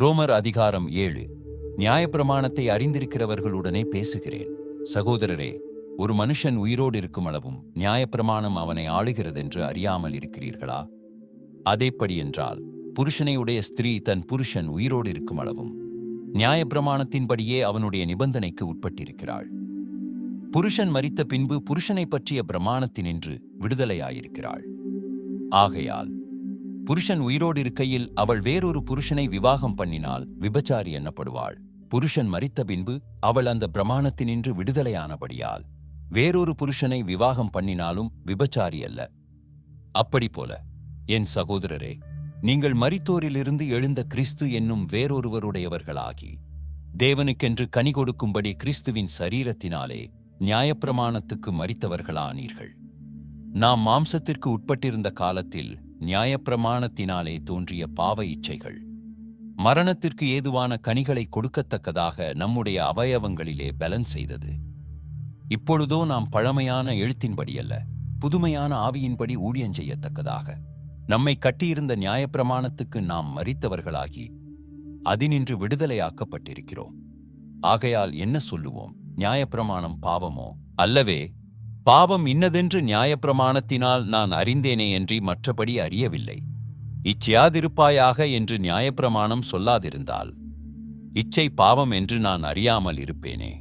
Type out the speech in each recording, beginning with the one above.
ரோமர் அதிகாரம் ஏழு. நியாயப்பிரமாணத்தை அறிந்திருக்கிறவர்களுடனே பேசுகிறேன். சகோதரரே ஒரு மனுஷன் உயிரோடு இருக்கும் அளவும் நியாயப்பிரமாணம் அவனை ஆளுகிறதென்று அறியாமல் இருக்கிறீர்களா? அதேப்படி என்றால் புருஷனை உடைய ஸ்திரீ தன் புருஷன் உயிரோடு இருக்கும் அளவும் நியாயப்பிரமாணத்தின்படியே அவனுடைய நிபந்தனைக்கு உட்பட்டிருக்கிறாள். புருஷன் மரித்த பின்பு புருஷனை பற்றிய பிரமாணத்தினின்று விடுதலையாயிருக்கிறாள். ஆகையால் புருஷன் உயிரோடு இருக்கையில் அவள் வேறொரு புருஷனை விவாகம் பண்ணினால் விபச்சாரி எண்ணப்படுவாள் புருஷன் மறித்த பின்பு அவள் அந்த பிரமாணத்தினின்று விடுதலையானபடியால் வேறொரு புருஷனை விவாகம் பண்ணினாலும் விபச்சாரி அல்ல. அப்படி போல என் சகோதரரே நீங்கள் மரித்தோரிலிருந்து எழுந்த கிறிஸ்து என்னும் வேறொருவருடையவர்களாகி தேவனுக்கென்று கனி கொடுக்கும்படி கிறிஸ்துவின் சரீரத்தினாலே நியாயப்பிரமாணத்துக்கு மறித்தவர்களானீர்கள் நாம் மாம்சத்திற்கு உட்பட்டிருந்த காலத்தில் நியாயப்பிரமாணத்தினாலே தோன்றிய பாவ இச்சைகள். மரணத்திற்கு ஏதுவான கனிகளை கொடுக்கத்தக்கதாக நம்முடைய அவயவங்களிலே பலன் செய்தது. இப்பொழுதோ நாம் பழமையான எழுத்தின்படியல்ல புதுமையான ஆவியின்படி ஊழியஞ் செய்யத்தக்கதாக. நம்மை கட்டியிருந்த நியாயப்பிரமாணத்துக்கு நாம் மறித்தவர்களாகி அதினின்று விடுதலையாக்கப்பட்டிருக்கிறோம். ஆகையால் என்ன சொல்லுவோம்? நியாயப்பிரமாணம் பாவமோ? அல்லவே பாவம் இன்னதென்று நியாயப்பிரமாணத்தினால் நான் அறிந்தேனே என்று மற்றபடி அறியவில்லை. இச்சையாதிருப்பாயாக என்று நியாயப்பிரமாணம் சொல்லாதிருந்தால் இச்சை பாவம் என்று நான் அறியாமல் இருப்பேனே.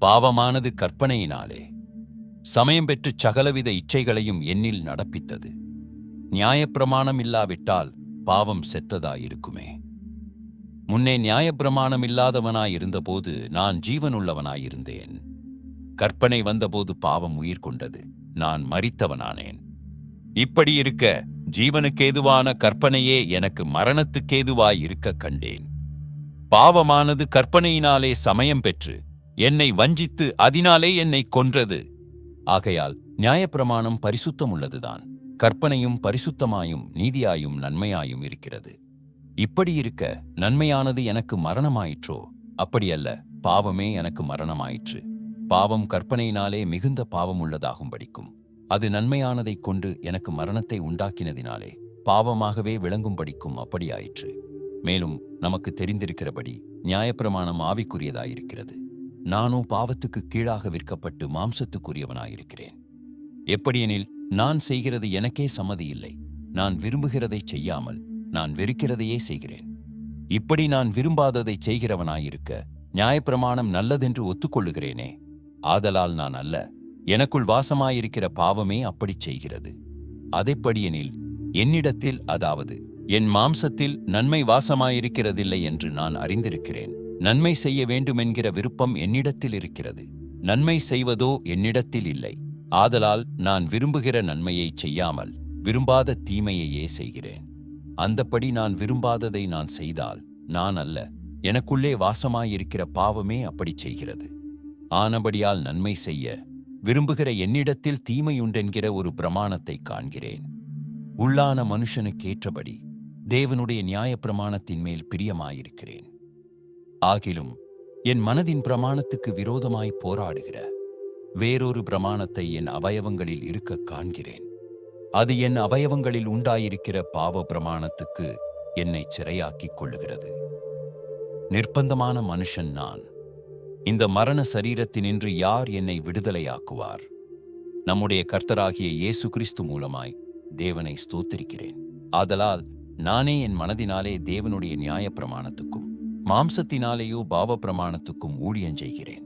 பாவமானது கற்பனையினாலே சமயம் பெற்று சகலவித இச்சைகளையும் என்னில் நடப்பித்தது. நியாயப்பிரமாணம் இல்லாவிட்டால் பாவம் செத்ததாயிருக்குமே. முன்னே நியாயப்பிரமாணம் இல்லாதவனாயிருந்தபோது நான் ஜீவனுள்ளவனாயிருந்தேன். கற்பனை வந்தபோது பாவம் உயிர் கொண்டது. நான் மறித்தவனானேன் இப்படி இருக்க ஜீவனுக்கேதுவான கற்பனையே எனக்கு மரணத்துக்கேதுவாய் இருக்க கண்டேன். பாவமானது கற்பனையினாலே சமயம் பெற்று என்னை வஞ்சித்து அதனாலே என்னை கொன்றது. ஆகையால் நியாயப்பிரமாணம் பரிசுத்தமுள்ளதுதான். கற்பனையும் பரிசுத்தமாயும் நீதியாயும் நன்மையாயும் இருக்கிறது. இப்படி இருக்க நன்மையானது எனக்கு மரணமாயிற்றோ? அப்படியல்ல பாவமே எனக்கு மரணமாயிற்று. பாவம் கற்பனையினாலே மிகுந்த பாவம் உள்ளதாகும் படிக்கும் அது நன்மையானதைக் கொண்டு எனக்கு மரணத்தை உண்டாக்கினதினாலே பாவமாகவே விளங்கும் படிக்கும் அப்படியாயிற்று. மேலும் நமக்கு தெரிந்திருக்கிறபடி நியாயப்பிரமாணம் ஆவிக்குரியதாயிருக்கிறது. நானோ பாவத்துக்கு கீழாக விற்கப்பட்டு மாம்சத்துக்குரியவனாயிருக்கிறேன். எப்படியெனில் நான் செய்கிறது எனக்கே சம்மதி இல்லை. நான் விரும்புகிறதைச் செய்யாமல் நான் வெறுக்கிறதையே செய்கிறேன். இப்படி நான் விரும்பாததைச் செய்கிறவனாயிருக்க நியாயப்பிரமாணம் நல்லதென்று ஒத்துக்கொள்ளுகிறேனே? ஆதலால் நான் அல்ல. எனக்குள் வாசமாயிருக்கிற பாவமே அப்படிச் செய்கிறது. அதைப்படியெனில் என்னிடத்தில் அதாவது என் மாம்சத்தில் நன்மை வாசமாயிருக்கிறதில்லை என்று நான் அறிந்திருக்கிறேன். நன்மை செய்ய வேண்டுமென்கிற விருப்பம் என்னிடத்தில் இருக்கிறது. நன்மை செய்வதோ என்னிடத்தில் இல்லை. ஆதலால் நான் விரும்புகிற நன்மையைச் செய்யாமல் விரும்பாத தீமையையே செய்கிறேன். அந்தப்படி நான் விரும்பாததை நான் செய்தால் நான் அல்ல. எனக்குள்ளே வாசமாயிருக்கிற பாவமே அப்படிச் செய்கிறது. ஆனபடியால் நன்மை செய்ய விரும்புகிற என்னிடத்தில் தீமையுண்டென்கிற ஒரு பிரமாணத்தை காண்கிறேன். உள்ளான மனுஷனுக்கேற்றபடி தேவனுடைய நியாயப்பிரமாணத்தின் மேல் பிரியமாயிருக்கிறேன். ஆகிலும் என் மனதின் பிரமாணத்துக்கு விரோதமாய் போராடுகிற வேறொரு பிரமாணத்தை என் அவயவங்களில் இருக்க காண்கிறேன். அது என் அவயவங்களில் உண்டாயிருக்கிற பாவ பிரமாணத்துக்கு என்னை சிறையாக்கிக் கொள்ளுகிறது. நிர்பந்தமான மனுஷன் நான். இந்த மரண சரீரத்தினின்று யார் என்னை விடுதலையாக்குவார்? நம்முடைய கர்த்தராகிய இயேசு கிறிஸ்து மூலமாய் தேவனை ஸ்தோத்திரிக்கிறேன். ஆதலால் நானே என் மனதினாலே தேவனுடைய நியாயப்பிரமாணத்துக்கும் மாம்சத்தினாலேயோ பாவ பிரமாணத்துக்கும் ஊழியஞ்செய்கிறேன்